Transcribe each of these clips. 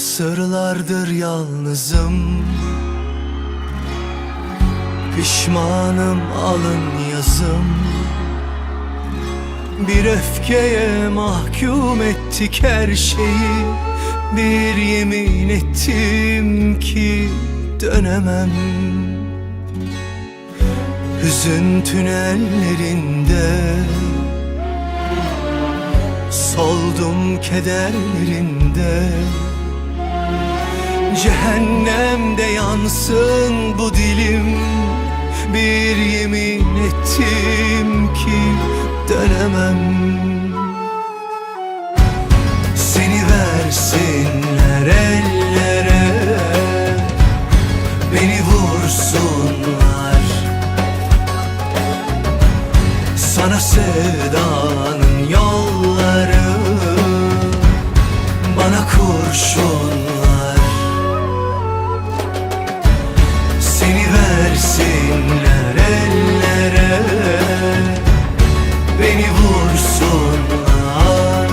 Asırlardır yalnızım. Pişmanım alın yazım. Bir öfkeye mahkum ettik her şeyi. Bir yemin ettim ki dönemem. Hüzün tünellerinde Soldum kederlerinde Cehennemde yansın bu dilim. Bir yemin ettim ki dönemem vursunlar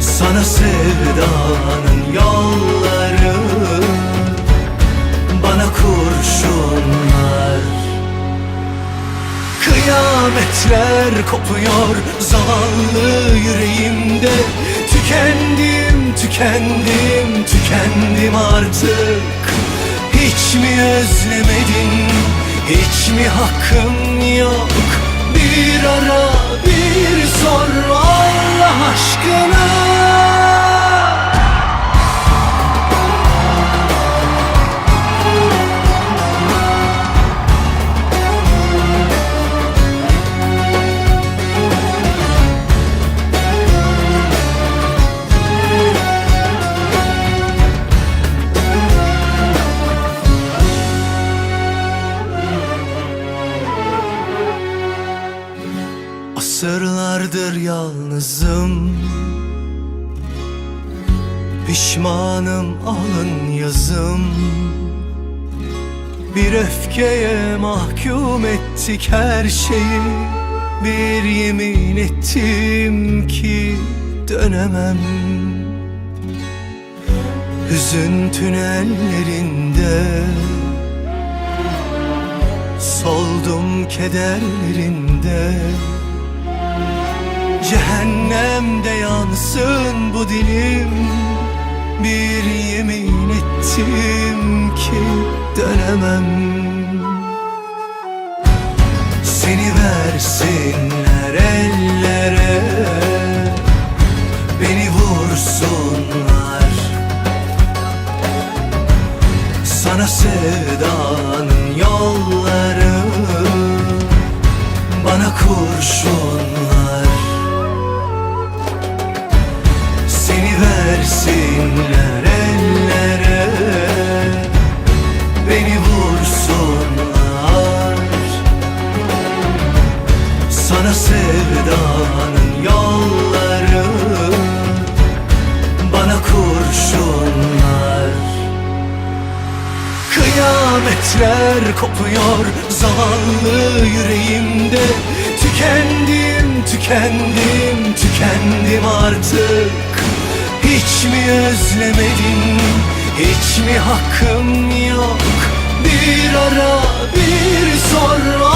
Sana sevdanın yolları. Bana kurşunlar. Kıyametler kopuyor zavallı yüreğimde. Tükendim, tükendim, tükendim artık. Hiç mi özlemedin, hiç mi hakkın yok Asırlardır yalnızım. Pişmanım alın yazım. Bir öfkeye mahkum ettik her şeyi. Bir yemin ettim ki dönemem. Hüzün tünellerinde Soldum kederlerinde Cehennemde yansın bu dilim. Bir yemin ettim ki dönemem. Seni versinler ellere. Beni vursunlar. Sana sevdanın yolları. Bana kurşunlar Seni versinler ellere. Beni vursunlar. Sana sevdanın yolları. Bana kurşunlar. Kıyametler kopuyor zavallı yüreğimde. Tükendim, tükendim, tükendim artık Hiç mi özlemedin, hiç mi hakkım yok? Bir ara, bir sor